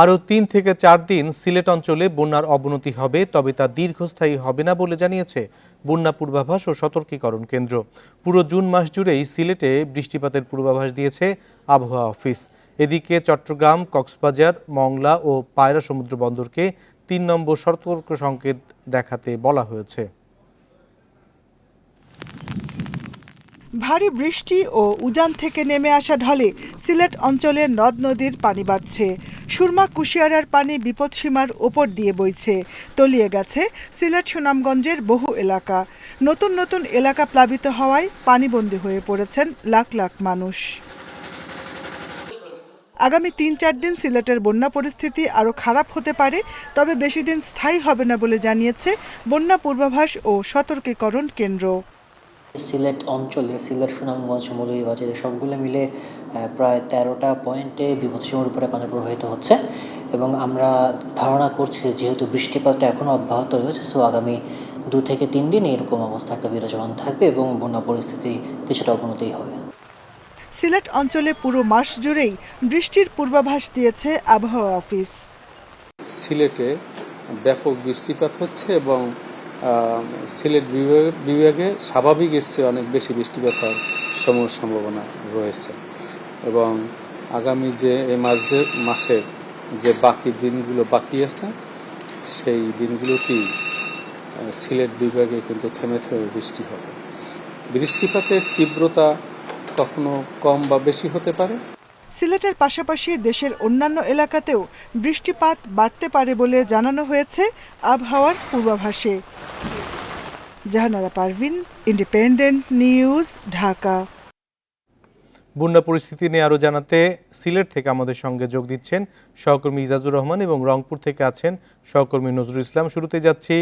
আরও তিন থেকে চার দিন সিলেট অঞ্চলে বন্যার অবনতি হবে, তবে তা দীর্ঘস্থায়ী হবে না বলে জানিয়েছে বন্যা পূর্বাভাস ও সতর্কীকরণ কেন্দ্র। পুরো জুন মাস জুড়েই সিলেটে বৃষ্টিপাতের পূর্বাভাস দিয়েছে আবহাওয়া অফিস। এদিকে চট্টগ্রাম, কক্সবাজার, মংলা ও পায়রা সমুদ্র বন্দরকে তিন নম্বর সতর্ক সংকেত দেখাতে বলা হয়েছে। ভারী বৃষ্টি ও উজান থেকে নেমে আসা ঢলে সিলেট অঞ্চলে নদ নদীর পানি বাড়ছে। সুরমা কুশিয়ারার পানি বিপদসীমার ওপর দিয়ে বইছে। তলিয়ে গেছে সিলেট সুনামগঞ্জের বহু এলাকা। নতুন নতুন এলাকা প্লাবিত হওয়ায় পানিবন্দী হয়ে পড়েছেন লাখ লাখ মানুষ। আগামী তিন চার দিন সিলেটের বন্যা পরিস্থিতি আরও খারাপ হতে পারে, তবে বেশি দিন স্থায়ী হবে না বলে জানিয়েছে বন্যা পূর্বাভাস ও সতর্কীকরণ কেন্দ্র। সিলেট অঞ্চলে সিলেট, সুনামগঞ্জ মৌলভীবাজারে সবগুলো মিলে প্রায় তেরোটা পয়েন্টে বিপদসীমার উপরে পানি প্রবাহিত হচ্ছে এবং আমরা ধারণা করছি যেহেতু বৃষ্টিপাতটা এখনও অব্যাহত রয়েছে সো আগামী দু থেকে তিন দিন এরকম অবস্থা একটা বিরাজমান থাকবে এবং বন্যা পরিস্থিতি কিছুটা অবনতি হবে। সিলেট অঞ্চলে পুরো মাস জুড়েই বৃষ্টির পূর্বাভাস দিয়েছে আবহাওয়া অফিস। সিলেটে ব্যাপক বৃষ্টিপাত হচ্ছে এবং সিলেট বিভাগে বিভাগে স্বাভাবিকের চেয়ে অনেক বেশি বৃষ্টিপাত হওয়ার সমূহ সম্ভাবনা রয়েছে। এবং আগামী যে এই মাসের মাসের যে বাকি দিনগুলো বাকি আছে, সেই দিনগুলোতেই সিলেট বিভাগে কিন্তু থেমে থেমে বৃষ্টি হবে। বৃষ্টিপাতের তীব্রতা কখনো কম বা বেশি হতে পারে? সিলেটের পাশাপাশি দেশের অন্যান্য এলাকাতেও বৃষ্টিপাত বাড়তে পারে বলে জানানো হয়েছে আবহাওয়ার পূর্বাভাসে। Jahanara Parvin, independent news, Dhaka. বন্যা পরিস্থিতি নিয়ে আরও জানাতে সিলেট থেকে আমাদের সঙ্গে যোগ দিচ্ছেন সহকর্মী ইজাজুর রহমান এবং রংপুর থেকে আছেন সহকর্মী নজরুল ইসলাম। শুরুতে যাচ্ছি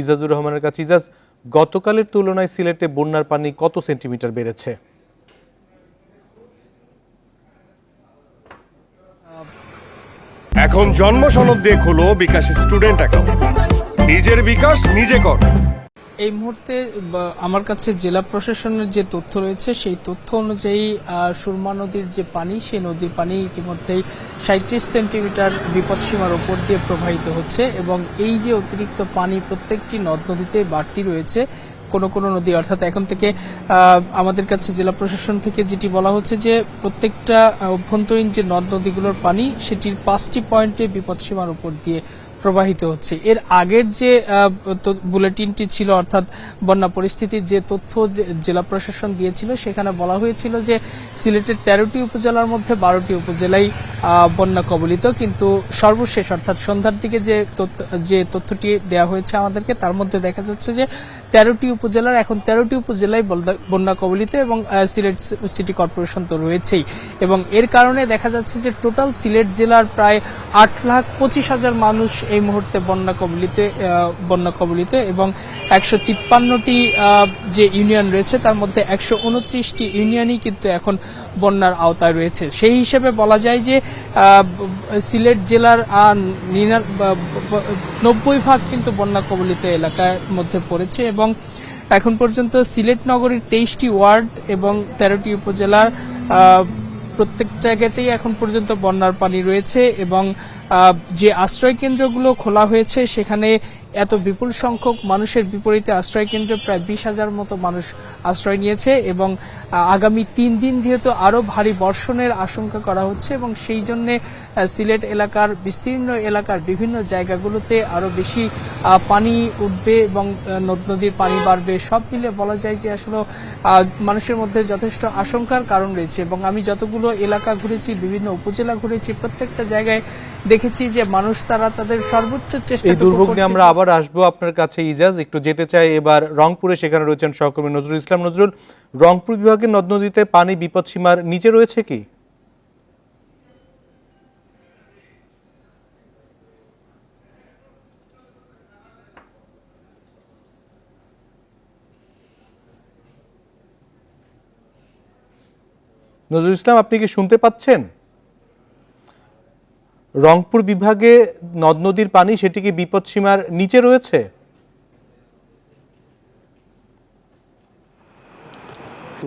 ইজাজুর রহমানের কাছে। ইজাজ, গতকালের তুলনায় সিলেটে বন্যার পানি কত সেন্টিমিটার বেড়েছে? এখন জন্ম সনদ দিয়ে খোলো বিকাশ স্টুডেন্ট অ্যাকাউন্ট। নিজের বিকাশ নিজে কর। এই মুহূর্তে আমার কাছে জেলা প্রশাসনের যে তথ্য রয়েছে, সেই তথ্য অনুযায়ী সুরমা নদীর যে পানি, সেই নদীর পানি ইতিমধ্যেই সাঁত্রিশ সেন্টিমিটার বিপদসীমার ওপর দিয়ে প্রবাহিত হচ্ছে এবং এই যে অতিরিক্ত পানি প্রত্যেকটি নদ নদীতে বাড়তি রয়েছে, কোনো কোনো নদী, অর্থাৎ এখন থেকে আমাদের কাছে জেলা প্রশাসন থেকে যেটি বলা হচ্ছে যে, প্রত্যেকটা অভ্যন্তরীণ যে নদ নদীগুলোর পানি, সেটির পাঁচটি পয়েন্টে বিপদসীমার উপর দিয়ে প্রবাহিত হচ্ছে। এর আগের যে বুলেটিনটি ছিল, অর্থাৎ বন্যা পরিস্থিতির যে তথ্য জেলা প্রশাসন দিয়েছিল, সেখানে বলা হয়েছিল যে, সিলেটের তেরোটি উপজেলার মধ্যে বারোটি উপজেলাই বন্যা কবলিত। কিন্তু সর্বশেষ, অর্থাৎ সন্ধ্যার দিকে যে যে তথ্যটি দেওয়া হয়েছে আমাদেরকে, তার মধ্যে দেখা যাচ্ছে যে তেরোটি উপজেলার, এখন তেরোটি উপজেলায় বন্যা- কবলিত এবং সিলেট সিটি কর্পোরেশন তো রয়েছেই। এবং এর কারণে দেখা যাচ্ছে যে টোটাল সিলেট জেলার প্রায় আট লাখ পঁচিশ হাজার মানুষ এই মুহূর্তে বন্যা কবলিতে বন্যা কবলিত এবং একশো তিপ্পান্নটি যে ইউনিয়ন রয়েছে তার মধ্যে একশো উনত্রিশটি ইউনিয়নই কিন্তু এখন বন্যার আওতায় রয়েছে। সেই হিসেবে বলা যায় যে সিলেট জেলার নব্বই ভাগ কিন্তু বন্যা কবলিত এলাকার মধ্যে পড়েছে এবং এখন পর্যন্ত সিলেট নগরীর তেইশটি ওয়ার্ড এবং তেরোটি উপজেলার প্রত্যেক জায়গাতেই এখন পর্যন্ত বন্যার পানি রয়েছে এবং যে আশ্রয় কেন্দ্রগুলো খোলা হয়েছে সেখানে এত বিপুল সংখ্যক মানুষের বিপরীতে আশ্রয় কেন্দ্রে প্রায় বিশ হাজার মতো মানুষ আশ্রয় নিয়েছে এবং আগামী তিন দিন যেহেতু আরও ভারী বর্ষণের আশঙ্কা করা হচ্ছে এবং সেই জন্য সিলেট এলাকার বিস্তীর্ণ এলাকার বিভিন্ন জায়গাগুলোতে আরও বেশি পানি উঠবে এবং নদ নদীর পানি বাড়বে। সব মিলে বলা যায় যে আসলে মানুষের মধ্যে যথেষ্ট আশঙ্কার কারণ রয়েছে এবং আমি যতগুলো এলাকা ঘুরেছি বিভিন্ন উপজেলা ঘুরেছি প্রত্যেকটা জায়গায় দেখেছি যে মানুষ তারা তাদের সর্বোচ্চ চেষ্টা দুর্ভোগ আমরা আবার আসব আপনার কাছে ইজাজ। একটু যেতে চাই, এবার রংপুরে সেখানে রয়েছেন সহকর্মী নজরুল ইসলাম। নজরুল, রংপুর বিভাগের নদ নদীতে পানি বিপদসীমার নিচে রয়েছে কি? নজরুল ইসলাম, আপনি কি শুনতে পাচ্ছেন? রংপুর বিভাগে নদ নদীর পানি সেটি কি বিপদসীমার নিচে রয়েছে?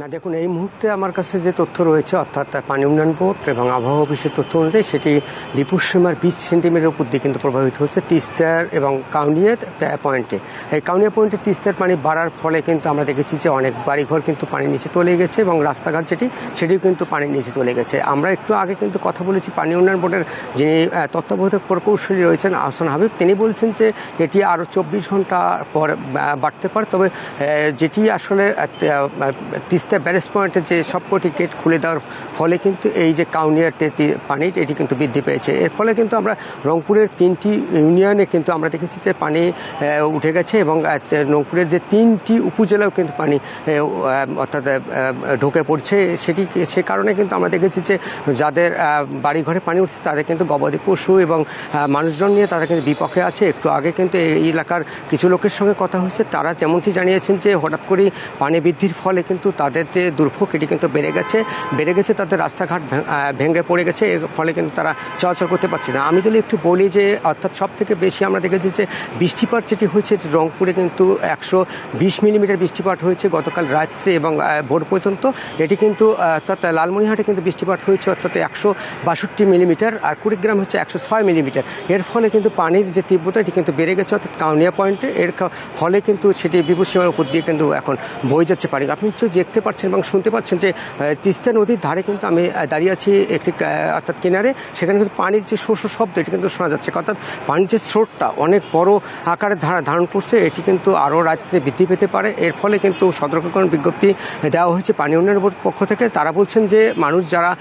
না, দেখুন, এই মুহূর্তে আমার কাছে যে তথ্য রয়েছে, অর্থাৎ পানি উন্নয়ন বোর্ড এবং আবহাওয়া অফিসের তথ্য অনুযায়ী সেটি বিপুসীমার বিশ সেন্টিমিটার উপর দিয়ে কিন্তু প্রভাবিত হচ্ছে তিস্তার এবং কাউনিয়া পয়েন্টে। এই কাউনিয়া পয়েন্টে তিস্তার পানি বাড়ার ফলে কিন্তু আমরা দেখেছি যে অনেক বাড়িঘর কিন্তু পানির নিচে তলে গেছে এবং রাস্তাঘাট যেটি, সেটিও কিন্তু পানির নিচে চলে গেছে। আমরা একটু আগে কিন্তু কথা বলেছি, পানি উন্নয়ন বোর্ডের যিনি তত্ত্বাবধায়ক প্রকৌশলী রয়েছেন আহসান হাবিব, তিনি বলছেন যে এটি আরও চব্বিশ ঘণ্টা পর বাড়তে পারে। তবে যেটি আসলে তিস্তা ব্যারেজ পয়েন্টের যে সবকটি গেট খুলে দেওয়ার ফলে কিন্তু এই যে কাউনিয়ার তেতি পানি এটি কিন্তু বৃদ্ধি পেয়েছে। এর ফলে কিন্তু আমরা রংপুরের তিনটি ইউনিয়নে কিন্তু আমরা দেখেছি যে পানি উঠে গেছে এবং রংপুরের যে তিনটি উপজেলাও কিন্তু পানি অর্থাৎ ঢুকে পড়ছে। সেটি, সে কারণে কিন্তু আমরা দেখেছি যে যাদের বাড়িঘরে পানি উঠছে, তাদের কিন্তু গবাদি পশু এবং মানুষজন নিয়ে তারা কিন্তু বিপক্ষে আছে। একটু আগে কিন্তু এই এলাকার কিছু লোকের সঙ্গে কথা হয়েছে। তারা যেমনটি জানিয়েছেন যে হঠাৎ করেই পানি বৃদ্ধির ফলে কিন্তু তাদের যে দুর্ভোগ, এটি কিন্তু বেড়ে গেছে বেড়ে গেছে তাদের রাস্তাঘাট ভেঙে পড়ে গেছে, এর ফলে কিন্তু তারা চলাচল করতে পারছে না। আমি যদি একটু বলি যে, অর্থাৎ সব থেকে বেশি আমরা দেখেছি যে, বৃষ্টিপাত যেটি হয়েছে রংপুরে কিন্তু একশো বিশ মিলিমিটার বৃষ্টিপাত হয়েছে গতকাল রাত্রে এবং ভোর পর্যন্ত। এটি কিন্তু, অর্থাৎ লালমনিহাটে কিন্তু বৃষ্টিপাত হয়েছে, অর্থাৎ একশো বাষট্টি মিলিমিটার আর কুড়িগ্রাম হচ্ছে একশো ছয় মিলিমিটার। এর ফলে কিন্তু পানির যে তীব্রতা, এটি কিন্তু বেড়ে গেছে, অর্থাৎ কাউনিয়া পয়েন্টে। এর ফলে কিন্তু সেটি বিপদসীমার উপর দিয়ে কিন্তু এখন বয়ে যাচ্ছে পানি। আপনি নিশ্চয়ই দেখতে পাচ্ছেন এবং শুনতে পাচ্ছেন যে তিস্তা নদীর ধারে কিন্তু আমি দাঁড়িয়ে আছি একটি অর্থাৎ কিনারে। সেখানে কিন্তু পানির যে শোষ শব্দ, এটি কিন্তু শোনা যাচ্ছে। অর্থাৎ পানির যে স্রোতটা অনেক বড় আকারে ধারা ধারণ করছে, এটি কিন্তু আরও রাত্রে বৃদ্ধি পেতে পারে। এর ফলে কিন্তু সতর্কীকরণ বিজ্ঞপ্তি দেওয়া হয়েছে পানি উন্নয়ন বোর্ড পক্ষ থেকে। তারা বলছেন যে, মানুষ যারা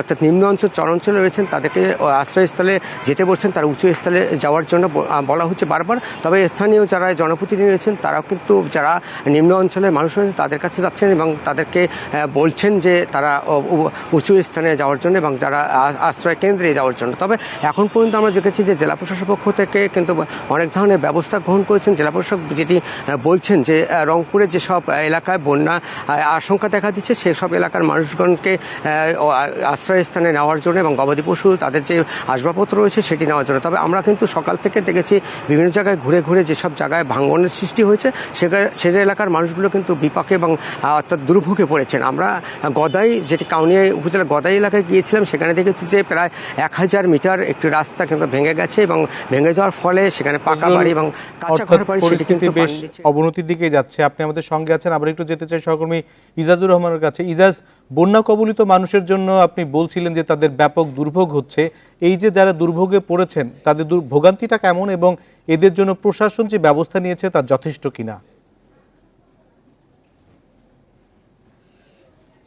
অর্থাৎ নিম্ন অঞ্চল চরাঞ্চলে রয়েছেন, তাদেরকে আশ্রয়স্থলে যেতে বলছেন। তারা উঁচু স্থলে যাওয়ার জন্য বলা হচ্ছে বারবার। তবে স্থানীয় যারা জনপ্রতিনিধি রয়েছেন, তারাও কিন্তু যারা নিম্ন অঞ্চলের মানুষ রয়েছে তাদের কাছে যাচ্ছেন এবং তাদেরকে বলছেন যে তারা উঁচু স্থানে যাওয়ার জন্য এবং যারা আশ্রয় কেন্দ্রে যাওয়ার জন্য। তবে এখন পর্যন্ত আমরা দেখেছি যে জেলা প্রশাসন পক্ষ থেকে কিন্তু অনেক ধরনের ব্যবস্থা গ্রহণ করেছেন। জেলা প্রশাসক যেটি বলছেন যে আহ, রংপুরের যেসব এলাকায় বন্যা আশঙ্কা দেখা দিচ্ছে সেসব এলাকার মানুষগণকে আশ্রয়স্থানে নেওয়ার জন্য এবং গবাদি পশু তাদের যে আসবাবপত্র রয়েছে সেটি নেওয়ার জন্য। তবে আমরা কিন্তু সকাল থেকে দেখেছি বিভিন্ন জায়গায় ঘুরে ঘুরে যেসব জায়গায় ভাঙ্গনের সৃষ্টি হয়েছে সে এলাকার মানুষগুলো কিন্তু বিপাকে এবং অর্থাৎ দুর্ভোগে পড়েছেন। আমরা গদাই যেটি কাউনিয়া উপজেলার গদাই এলাকায় গিয়েছিলাম সেখানে দেখেছি যে প্রায় এক হাজার মিটার একটি রাস্তা কিন্তু ভেঙে গেছে এবং ভেঙে যাওয়ার ফলে সেখানে পাকা বাড়ি এবং কাঁচা ঘর বাড়ি সেটি কিন্তু বেশ অবনতির দিকে যাচ্ছে। আপনি আমাদের সঙ্গে আছেন। আবার একটু যেতে চাই সহকর্মী ইজাজুর রহমানের কাছে। ইজাজ বন্যা কবলিত মানুষের জন্য আপনি বলছিলেন যে তাদের ব্যাপক দুর্ভোগ হচ্ছে। এই যে যারা দুর্ভোগে পড়েছেন তাদের দুর- ভোগান্তিটা কেমন এবং এদের জন্য প্রশাসন যে ব্যবস্থা নিয়েছে তার যথেষ্ট কিনা?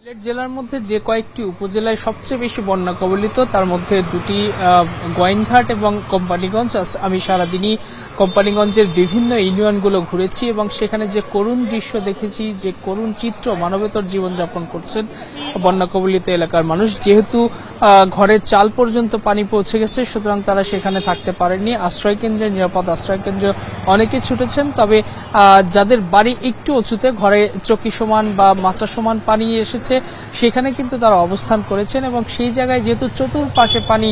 সিলেট জেলার মধ্যে যে কয়েকটি উপজেলায় সবচেয়ে বেশি বন্যা কবলিত, তার মধ্যে দুটি গোয়েনঘাট এবং কোম্পানিগঞ্জ। আমি সারাদিনই কোম্পানিগঞ্জের বিভিন্ন ইউনিয়নগুলো ঘুরেছি এবং সেখানে যে করুণ দৃশ্য দেখেছি, যে করুণ চিত্র মানবেতর জীবনযাপন করছেন বন্যা কবলিত এলাকার মানুষ, যেহেতু ঘরের চাল পর্যন্ত পানি পৌঁছে গেছে, সুতরাং তারা সেখানে থাকতে পারেননি। আশ্রয় কেন্দ্রে, নিরাপদ আশ্রয় কেন্দ্রে অনেকে ছুটেছেন, তবে যাদের বাড়ি একটু উঁচুতে, ঘরে চকি সমান বা মাচা সমান পানি এসেছে, সেখানে কিন্তু তারা অবস্থান করেছেন এবং সেই জায়গায় যেহেতু চতুর্পাশে পানি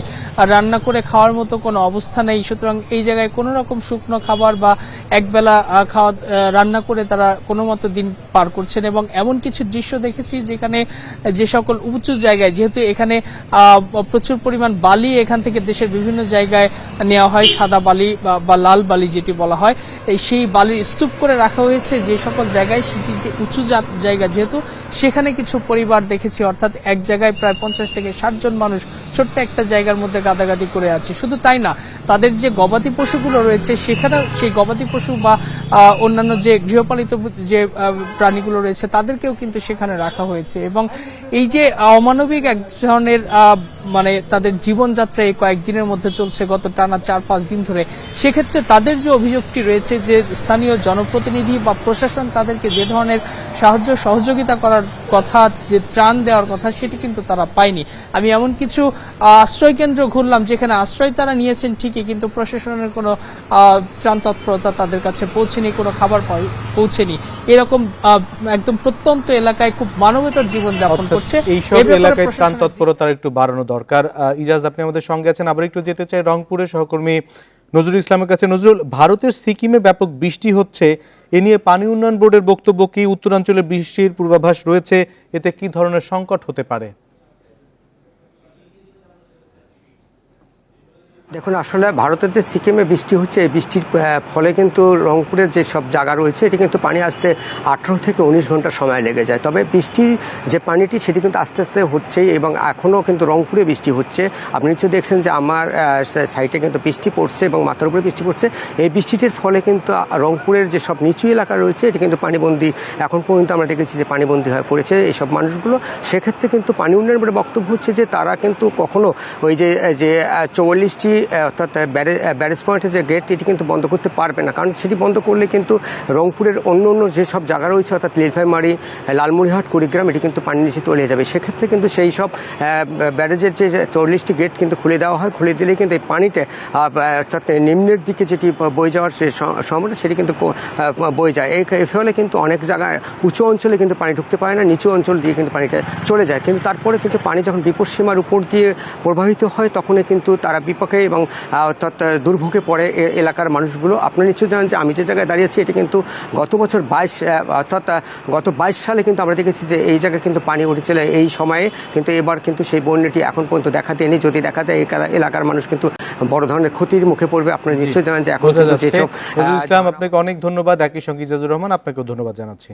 রান্না করে খাওয়ার মতো কোনো অবস্থা নেই, সুতরাং এই জায়গায় কোনো রকম শুকনো খাবার বা একবেলা খাওয়া রান্না করে তারা কোনো মতো দিন পার করছেন এবং এমন কিছু দৃশ্য দেখেছি যেখানে যে সকল উঁচু জায়গায়, যেহেতু এখানে প্রচুর পরিমাণ বালি এখান থেকে দেশের বিভিন্ন জায়গায় নেওয়া হয়, সাদা বালি বা- লাল বালি যেটি বলা হয়। সেই বালির স্তূপ করে রাখা হয়েছে যে সকল জায়গায়। সেটি যে উঁচু জায়গা যেহেতু, সেখানে কিছু পরিবার দেখেছি, অর্থাৎ এক জায়গায় প্রায় পঞ্চাশ থেকে ষাট জন মানুষ ছোট্ট একটা জায়গার মধ্যে গাদাগাদি করে আছে। শুধু তাই না, তাদের যে গবাদি পশুগুলো রয়েছে, সেখানেও সেই গবাদি পশু বা অন্যান্য যে গৃহপালিত যে প্রাণীগুলো রয়েছে, তাদেরকেও কিন্তু সেখানে রাখা হয়েছে। এবং এই যে অমানবিক এক ধরনের মানে তাদের জীবনযাত্রা এই কয়েকদিনের মধ্যে চলছে গত টানা চার পাঁচ দিন ধরে। সেক্ষেত্রে তাদের যে অভিযোগটি রয়েছে যে স্থানীয় জনপ্রতিনিধি বা প্রশাসন তাদেরকে যে ধরনের সাহায্য সহযোগিতা করার কথা যে ত্রাণ দেওয়ার কথা সেটি কিন্তু তারা পায়নি। আমি এমন কিছু আশ্রয় কেন্দ্র ঘুরলাম যেখানে আশ্রয় তারা নিয়েছেন ঠিকই কিন্তু প্রশাসনের কোনো ত্রাণ তৎপরতা তাদের কাছে পৌঁছেনি কোনো খাবার পৌঁছেনি। এরকম আহ, একদম প্রত্যন্ত এলাকায় খুব মানবতার জীবন যাপন করছে। এইসব এলাকায় ত্রাণ তৎপরতার একটু বাড়ানো দরকার। ইজাজ, আপনি আমাদের সঙ্গে আছেন। আবার একটু যেতে চাই রংপুরের সহকর্মী নজরুল ইসলামের কাছে। নজরুল, ভারতের সিকিমে ব্যাপক বৃষ্টি হচ্ছে। এ নিয়ে পানি উন্নয়ন বোর্ডের বক্তব্য কি? উত্তরাঞ্চলে বৃষ্টির পূর্বাভাস রয়েছে। এতে কি ধরনের সংকট হতে পারে? দেখুন আসলে ভারতের যে সিকিমে বৃষ্টি হচ্ছে এই বৃষ্টির ফলে কিন্তু রংপুরের যে সব জায়গা রয়েছে এটি কিন্তু পানি আসতে আঠেরো থেকে উনিশ ঘণ্টা সময় লেগে যায়। তবে বৃষ্টির যে পানিটি সেটি কিন্তু আস্তে আস্তে হচ্ছেই এবং এখনও কিন্তু রংপুরে বৃষ্টি হচ্ছে। আপনি নিশ্চয়ই দেখছেন যে আমার আহ, সা- সাইডে কিন্তু বৃষ্টি পড়ছে এবং মাথার উপরে বৃষ্টি পড়ছে। এই বৃষ্টিটির ফলে কিন্তু রংপুরের যে সব নিচু এলাকা রয়েছে এটি কিন্তু পানিবন্দী এখন পর্যন্ত আমরা দেখেছি যে পানিবন্দী হয়ে পড়েছে এইসব মানুষগুলো। সেক্ষেত্রে কিন্তু পানি উন্নয়ন বোর্ডের বক্তব্য হচ্ছে যে তারা কিন্তু কখনো ওই যে যে চৌয়াল্লিশটি অর্থাৎ ব্যারে- ব্যারেজ পয়েন্টের যে গেট এটি কিন্তু বন্ধ করতে পারবে না। কারণ সেটি বন্ধ করলে কিন্তু রংপুরের অন্য অন্য যেসব জায়গা রয়েছে অর্থাৎ লিলফাইমারি লালমনিরহাট কুড়িগ্রাম এটি কিন্তু পানির নিচে তলিয়ে যাবে। সেক্ষেত্রে কিন্তু সেই সব ব্যারেজের যে চল্লিশটি গেট কিন্তু খুলে দেওয়া হয়। খুলে দিলে কিন্তু এই আহ, অর্থাৎ নিম্নের দিকে যেটি বয়ে যাওয়ার স- সময়টা সেটি কিন্তু বয়ে যায়। এই ফলে কিন্তু অনেক জায়গায় উঁচু অঞ্চলে কিন্তু পানি ঢুকতে পারে না নিচু অঞ্চল দিয়ে কিন্তু পানিটা চলে যায়। কিন্তু তারপরে কিন্তু পানি যখন বিপদসীমার উপর দিয়ে প্রবাহিত হয় তখনই কিন্তু তারা বিপাকে এবং অর্থাৎ দুর্ভোগে পড়ে এলাকার মানুষগুলো। আপনারা নিশ্চয়ই জানেন যে আমি যে জায়গায় দাঁড়িয়েছি এটি কিন্তু গত বছর বাইশ অর্থাৎ গত বাইশ সালে কিন্তু আমরা দেখেছি যে এই জায়গায় কিন্তু পানি উঠেছিল এই সময়ে। কিন্তু এবার কিন্তু সেই বন্যাটি এখন পর্যন্ত দেখা দেয়নি। যদি দেখা যায় এই এলাকার মানুষ কিন্তু বড় ধরনের ক্ষতির মুখে পড়বে। আপনারা নিশ্চয়ই জানেন যে এখন যেসব ইসলাম আপনাকে অনেক ধন্যবাদ। একই সঙ্গে ইজাজুর রহমান আপনাকেও ধন্যবাদ জানাচ্ছি।